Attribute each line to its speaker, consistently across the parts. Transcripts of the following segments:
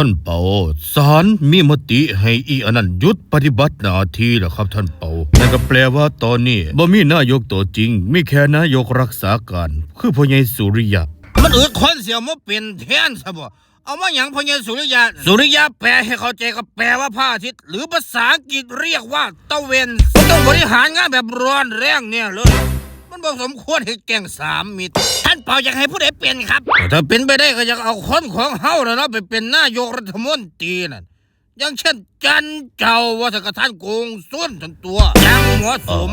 Speaker 1: ท่านเปาศาลมีมติให้อีอันนั้นหยุดปฏิบัติหน้าที่แล้วครับท่านเปานั่นก็แปลว่าตอนนี้บ่มีนายกตัวจริง มีแค่นายกรักษาการ คือพ่อใหญ่สุริยะ
Speaker 2: มันอึดคนเสียวมาเป็นแทนซะบ่เอามาหยังพญาสุริยะ สุริยะแปลให้เข้าใจก็แปลว่าพระอาทิตย์ หรือภาษาอังกฤษเรียกว่าตะเวนมันต้องบริหารงานแบบร้อนแรงเนี่ยเลย มันบ่สมควรให้แก่งสามมิตรท่านเป่าอยากให้ผู้ใดเป็นครับถ้าเป็นไปได้ก็อยากเอาคนของเฮาน่ะเนาะไปเป็นนายกรัฐมนตรีนั่นอย่างเช่นจันเจ้าวัฒกท่านโกงส้วนทั้งตัวยังหมาะสม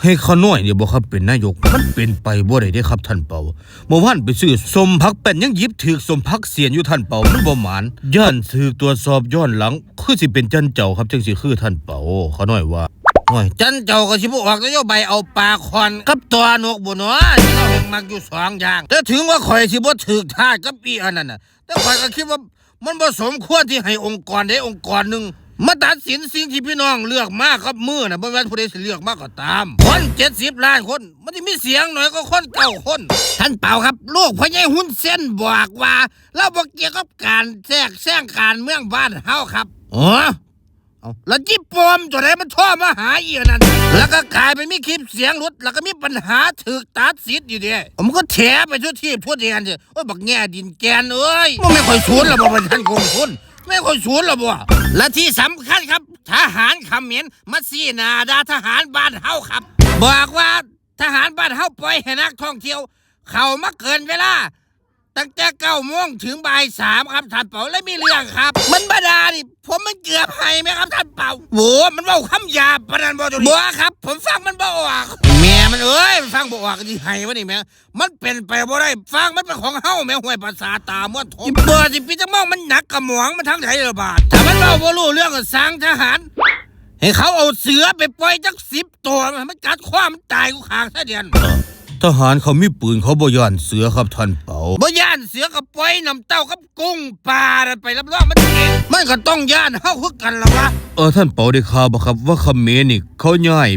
Speaker 1: ให้ข้าน้อยเนี่ยบ่ครับเป็นนายกมันเป็นไปบ่ได้เด้ครับท่านเปาเมื่อวานไปซื้อสมพักเป็นยังยิบถือสมพักเสียนอยู่ท่านเปามันบ่หมานย่านถือตรวสอบย้อนหลัง คือสิเป็นจันเจ้าครับจังสิคือท่านเปาข้าน้อยว่า โอ้ย
Speaker 2: จันเจ้าก็สิบ่ออกนโยบายเอาปลาคอนกับตัวนกบ่เนาะที่เราเห็นมักอยู่สองอย่าง แต่ถึงว่าข่อยสิบ่ถูกทากับอีอันนั้นน่ะ แต่ข่อยก็คิดว่ามันบ่สมควรที่ให้องค์กรใดองค์กรหนึ่งมาตัดสินสิ่งที่พี่น้องเลือกมากับมือน่ะบ่แม่นผู้ใดสิเลือกมากก็ตาม คน70ล้านคน มันสิมีเสียงหน่อยก็คนเก้าคน ท่านเป่าครับ ลูกพ่อใหญ่หุ้นเส้นบอกว่า เราบ่เกี่ยวกับการแทรกแซงการเมืองบ้านเฮาครับอ๋อ เอาแล้วจิ๊บปอมตัวไหนมันโท่อมาหาอีกนั่นแล้วก็กลายเป็นมีคลิปเสียงหลุดแล้วก็มีปัญหาถึกตัดสิทธิ์อยู่ดียผมก็แถไปทั่วที่ทั่วแดนเดียโอ้ยบักแง่ดินแกนเอ้ยมันไม่ค่อยสูนละบ่เป็นท่านคงทุนไม่ค่อยสูนละบ่และที่สำคัญครับ ทหารเขมรมาซีหนาดาทหารบ้านเฮาครับ บอกว่าทหารบ้านเฮาปล่อยให้นักท่องเที่ยว เข้ามาเกินเวลา ตั้งแต่เก้าโมงถึงบ่ายสามครับท่านเป่าและมีเรื่องครับ มันบาดาดิ ผมมันเกือบให้ไหมครับท่านเป่าโหมันเว่าคำหยาบปานนันบอจุบัวครับ ผมฟังมันบ่ออกแม่มันเอ้ยมันฟังบ่ออกที่ให้วะนี่แม่มันเป็นไปบ่ได้ฟังมันเป็นของเฮาแม่ห่วยภาษาตาม้วนทมเบอร์สิพี่จะมองมันหนักกระหมองมันทั้งไทยระบาดถ้ามันเล่าบ่รู้เรื่องก็สร้างทหารให้เขาเอาเสือไปปล่อยจักสิบตัวมันกัดความมันตายกูขางซะเดียน
Speaker 1: ทหารเขามีปืนเขาบ่ย่านเสือครับท่านเปา
Speaker 2: บ่ย่านเสือกับปล่อยน้ำเต้ากับกุ้งปลานั่นไปรับรองมันเก่งมันก็ต้องย่านเฮาคือกันละวะ
Speaker 1: เออท่านเปาได้ข่าวบ่ครับว่าเขมรนี่เขาย้าย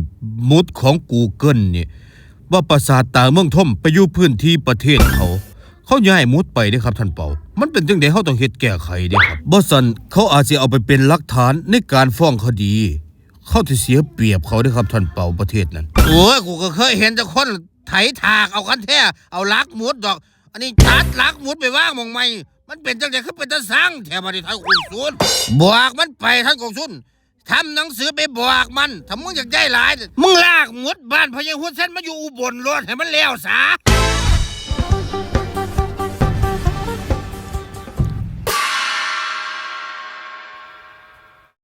Speaker 1: มุดของ Google นี่ว่าปราสาทตาเมืองท่อมไปอยู่พื้นที่ประเทศเขา เขาย้ายมุดไปเด้ครับท่านเปา มันเป็นจังได๋เฮาต้องเฮ็ดแก้ไขเด้ครับบ่ซั่นเขาอาจสิเอาไปเป็นหลักฐานในการฟ้องคดีเขาสิเสียเปรียบเขาเด้ครับท่านเปาประเทศนั้น
Speaker 2: โอ้ยกูก็เคยเห็นแต่คนไถถากเอากันแท้เอาลักหมุดดอก อันนี้ตัดลักหมุดไปว่างมองไม่ มันเป็นจังไดคือเป็นตะสังแถวบัดนี้ท่านกงสุนบอกมันไปท่านกงสุนทำหนังสือไปบอกมันถ้ามึงอยากได้หลาย มึงลากหมุดบ้านพญาหุ่นเส้นมาอยู่อุบลรถให้มันแล้วซะ